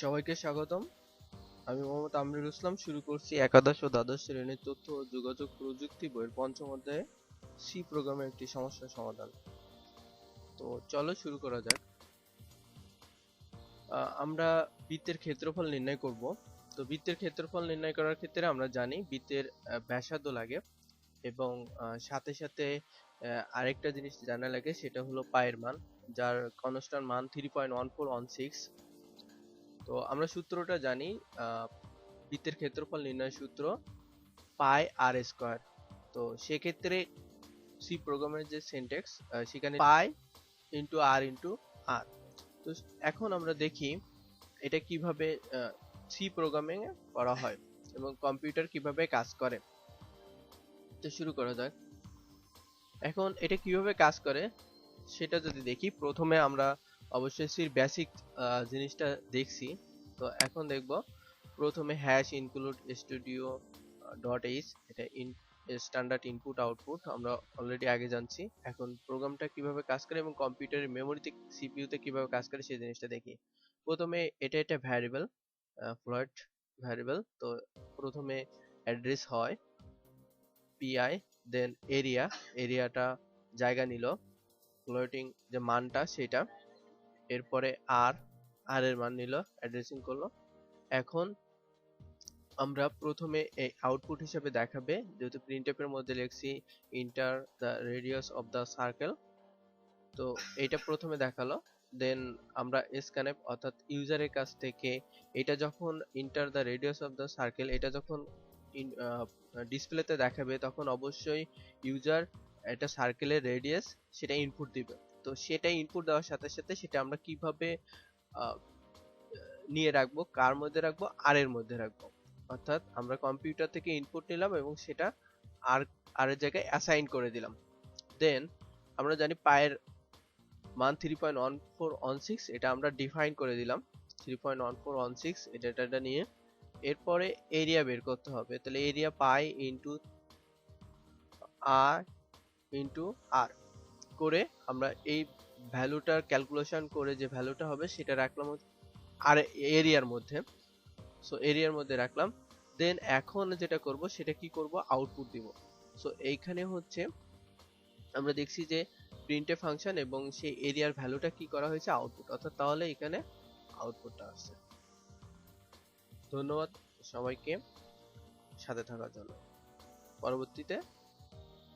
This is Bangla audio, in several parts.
সবাইকে স্বাগতম। আমি মোহাম্মদ আমিরুল ইসলাম, শুরু করছি একাদশ ও দ্বাদশ শ্রেণির তথ্য ও যোগাযোগ প্রযুক্তি বইয়ের পঞ্চম অধ্যায়ে সি প্রোগ্রামের একটি সমস্যার সমাধান। তো চলো শুরু করা যাক। আমরা বৃত্তের ক্ষেত্রফল নির্ণয় করব। তো বৃত্তের ক্ষেত্রফল নির্ণয় করার ক্ষেত্রে আমরা জানি বৃত্তের ব্যাসার্ধ লাগে এবং সাথে সাথে আরেকটা জিনিস জানা লাগে, সেটা হলো পায়ের মান, যার কনস্ট্যান্ট মান three point one four one six তো আমরা সূত্রটা জানি বৃত্তের ক্ষেত্রফল নির্ণয় সূত্র পাই আর স্কোয়ার তো সেক্ষেত্রে সি প্রোগ্রামের যে সিনট্যাক্স সেখানে পাই ইন্টু আর ইন্টু আর তো এখন আমরা দেখি এটা কীভাবে সি প্রোগ্রামিং করা হয় এবং কম্পিউটার কীভাবে কাজ করে। তো শুরু করা যাক। এখন এটা কীভাবে কাজ করে, সেটা যদি দেখি, প্রথমে আমরা অবশ্যই সির বেসিক জিনিসটা দেখছি। তো এখন দেখব, প্রথমে hash include studio dot H এটা ইন স্ট্যান্ডার্ড ইনপুট আউটপুট আমরা অলরেডি আগে জানছি। এখন প্রোগ্রামটা কীভাবে কাজ করে এবং কম্পিউটারের মেমোরিতে সিপিইউতে কীভাবে কাজ করে সেই জিনিসটা দেখি। প্রথমে এটা একটা ভ্যারিয়েবল ফ্লোট ভ্যারিয়েবল তো প্রথমে অ্যাড্রেস হয় পিআই দেন এরিয়া এরিয়াটা জায়গা নিল ফ্লোটিং যে মানটা, সেটা। এরপরে আর আর এর মান নিল অ্যাড্রেসিং করল। এখন আমরা প্রথমে এই আউটপুট হিসেবে দেখাবে, যেহেতু প্রিন্টএফ এর মধ্যে লিখছি enter the radius of the circle তো এটা প্রথমে দেখাল দেন আমরা স্ক্যানএপ অর্থাৎ ইউজারের কাছ থেকে এটা যখন enter the radius of the circle এটা যখন ডিসপ্লেতে দেখাবে, তখন অবশ্যই ইউজার একটা সার্কেলের রেডিয়াস সেটা ইনপুট দিবে। তো সেটা ইনপুট দেওয়ার সাথে সাথে সেটা আমরা কীভাবে নিয়ে রাখব, কার মধ্যে রাখব আর এর মধ্যে রাখব। অর্থাৎ আমরা কম্পিউটার থেকে ইনপুট নিলাম এবং সেটা আর আর এর জায়গায় অ্যাসাইন করে দিলাম। দেন আমরা জানি পায়ের মান three point one four one six এটা আমরা ডিফাইন করে দিলাম। Three point one four one six এটা নিয়ে। এরপরে এরিয়া বের করতে হবে। তাহলে area pi into R into R করে আমরা এই ভ্যালুটার ক্যালকুলেশন করে যে ভ্যালুটা হবে সেটা রাখলাম আর এরিয়ার মধ্যে। সো এরিয়ার মধ্যে রাখলাম। দেন এখন যেটা করব সেটা কি করব? আউটপুট দিব। সো এইখানে হচ্ছে আমরা দেখছি যে প্রিন্টে ফাংশন এবং সেই এরিয়ার ভ্যালুটা কি করা হয়েছে? আউটপুট অর্থাৎ তাহলে এখানে আউটপুটটা আসছে। ধন্যবাদ সবাইকে সাথে থাকার জন্য। পরবর্তীতে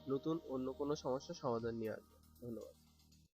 নতুন অন্য কোনো সমস্যার সমাধান নিয়ে আসব। ধন্যবাদ